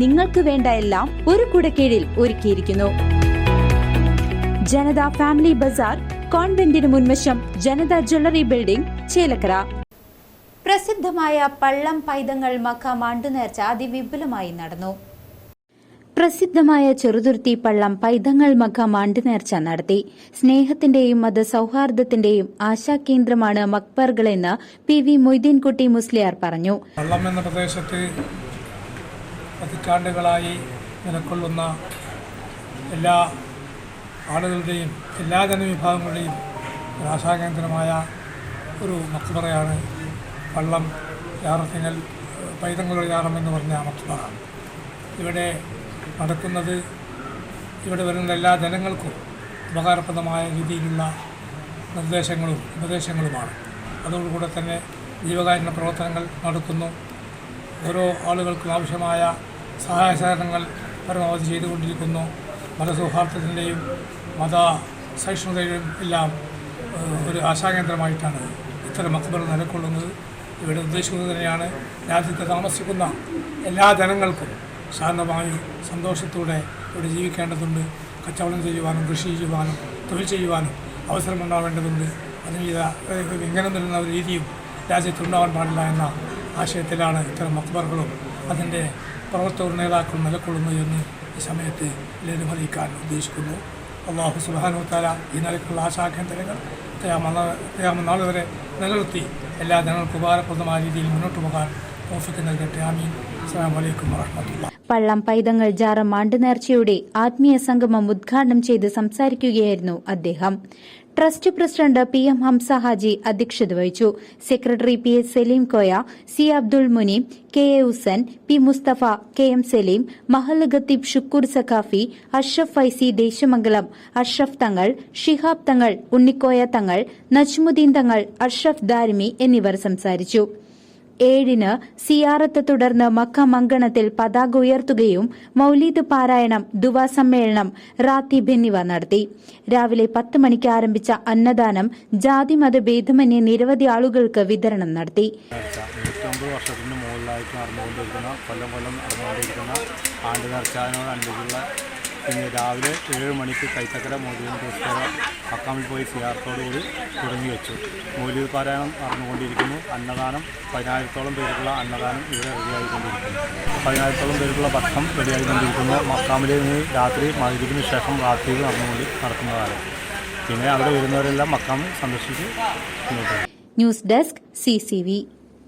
നിങ്ങൾക്ക് വേണ്ട എല്ലാം ഒരു കുടക്കീഴിൽ ഒരുക്കിയിരിക്കുന്നു. ജനത ഫാമിലി ബസാർ കോൺവെന്റിന് മുൻവശം ജനത ജ്വല്ലറി ബിൽഡിംഗ് ചേലക്കര. പ്രസിദ്ധമായ പള്ളം പൈതങ്ങൾ മക്ക മാണ്ടുനേർച്ച അതിവിപുലമായി നടന്നു. പ്രസിദ്ധമായ ചെറുതുരുത്തി പള്ളം പൈതങ്ങൾ മഖ മാണ്ടുനേർച്ച നടത്തി. സ്നേഹത്തിന്റെയും മതസൌഹാർദ്ദത്തിന്റെയും ആശാകേന്ദ്രമാണ് എന്ന് പി വി മൊയ്തീൻകുട്ടി മുസ്ലിയാർ പറഞ്ഞു. പള്ളം എന്ന പ്രദേശത്ത് പതിറ്റാണ്ടുകളായി നിലക്കൊള്ളുന്ന എല്ലാ ആളുകളുടെയും എല്ലാ ജനവിഭാഗങ്ങളുടെയും ഒരാശാകേന്ദ്രമായ ഒരു മക്ബറയാണ് പള്ളം യാറത്തിങ്ങൽ പൈതങ്ങളുടെ യാറം എന്ന് പറഞ്ഞ മക്ബറ. ഇവിടെ നടക്കുന്നത് ഇവിടെ വരുന്ന എല്ലാ ജനങ്ങൾക്കും ഉപകാരപ്രദമായ രീതിയിലുള്ള നിർദ്ദേശങ്ങളും ഉപദേശങ്ങളുമാണ്. അതോടുകൂടെ തന്നെ ജീവകാരുണ്യ പ്രവർത്തനങ്ങൾ നടക്കുന്നു. ഓരോ ആളുകൾക്കും ആവശ്യമായ സഹായ സഹകരണങ്ങൾ പരമാവധി ചെയ്തുകൊണ്ടിരിക്കുന്നു. മതസൗഹാർദ്ദത്തിന്റെയും മത സഹിഷ്ണുതയുടെയും എല്ലാം ഒരു ആശാകേന്ദ്രമായിട്ടാണ് ഇത്തരം അക്ബർ നിലക്കൊള്ളുന്നത് ഇവിടെ ഉദ്ദേശിക്കുന്നത് തന്നെയാണ് രാജ്യത്ത് താമസിക്കുന്ന എല്ലാ ജനങ്ങൾക്കും ശാന്തമായി സന്തോഷത്തോടെ ഇവിടെ ജീവിക്കേണ്ടതുണ്ട്. കച്ചവടം ചെയ്യുവാനും കൃഷി ചെയ്യുവാനും തൊഴിൽ ചെയ്യുവാനും അവസരമുണ്ടാവേണ്ടതുണ്ട്. അതിന് ഇങ്ങനെ നിൽക്കുന്ന ഒരു രീതിയും രാജ്യത്തുണ്ടാവാൻ പാടില്ല എന്ന ആശയത്തിലാണ് ഇത്തരം മക്ബറുകളും അതിന്റെ പ്രവർത്തക നേതാക്കൾ നിലക്കൊള്ളുന്നു എന്ന് ഈ സമയത്ത് എല്ലാവരും ഉദ്ദേശിക്കുന്നു. അള്ളാഹു സുബാനു താല ഈ നിലക്കുള്ള ആശാകേന്ദ്രങ്ങൾ ത്യാമ നാൾ വരെ നിലനിർത്തി. എല്ലാ ജനങ്ങൾക്കും ഉപകാരപ്രദമായ രീതിയിൽ മുന്നോട്ട് പോകാൻ ഓഫിക്ക് നൽകട്ടെ. ആമീൻ. അസ്സാം വലൈക്കും വാഹമത്തുള്ള പള്ളം പൈതങ്ങൾ ജാറ മാണ്ടുനേർച്ചയുടെ ആത്മീയ സംഗമം ഉദ്ഘാടനം ചെയ്ത് സംസാരിക്കുകയായിരുന്നു അദ്ദേഹം. Trust president P M Hamza Haji അധ്യക്ഷത വഹിച്ചു. Secretary P S Saleem Koya C Abdul Muneem K A Husan P Musthafa K M Saleem Mahal ഖത്തീബ് ഷുക്കൂർ സഖാഫി അഷ്റഫ് ഫൈസി ദേശമംഗലം അഷ്റഫ് തങ്ങൾ ഷിഹാബ് തങ്ങൾ ഉണ്ണിക്കോയ തങ്ങൾ നജ്മുദ്ദീൻ തങ്ങൾ അഷ്റഫ് ദാരിമി എന്നിവർ സംസാരിച്ചു. ഏഴിന് സിയാറത്ത് തുടർന്ന് മക്ക മങ്കണത്തിൽ പതാക ഉയർത്തുകയും മൌലീദ് പാരായണം ദുവാ സമ്മേളനം റാത്തീബ് എന്നിവ നടത്തി. രാവിലെ പത്ത് മണിക്ക് ആരംഭിച്ച അന്നദാനം ജാതി മത ഭേദമന്യേ നിരവധി ആളുകൾക്ക് വിതരണം നടത്തി. വർഷത്തിന് ഇന്ന് രാവിലെ ഏഴ് മണിക്ക് കൈത്തക്കര മോദീൻ പുസ്തക അക്കാമിൽ പോയി സിയാർത്തോടുകൂടി തുടങ്ങി വെച്ചു. മൗലിക പാരായണം നടന്നുകൊണ്ടിരിക്കുന്നു. അന്നദാനം പതിനായിരത്തോളം പേർക്കുള്ള അന്നദാനം ഇവിടെ റെഡിയായിക്കൊണ്ടിരിക്കുന്നു പതിനായിരത്തോളം പേർക്കുള്ള ഭക്ഷണം റെഡിയായിക്കൊണ്ടിരിക്കുന്നു മക്കാമിലെ നിന്ന് രാത്രി മതിരിക്കുന്ന ശേഷം റാത്തികൾ നടന്നുകൊണ്ട് നടക്കുന്നതാണ്. പിന്നെ അവിടെ വരുന്നവരെല്ലാം മക്കാമിൽ സന്ദർശിച്ച് ന്യൂസ് ഡെസ്ക് സി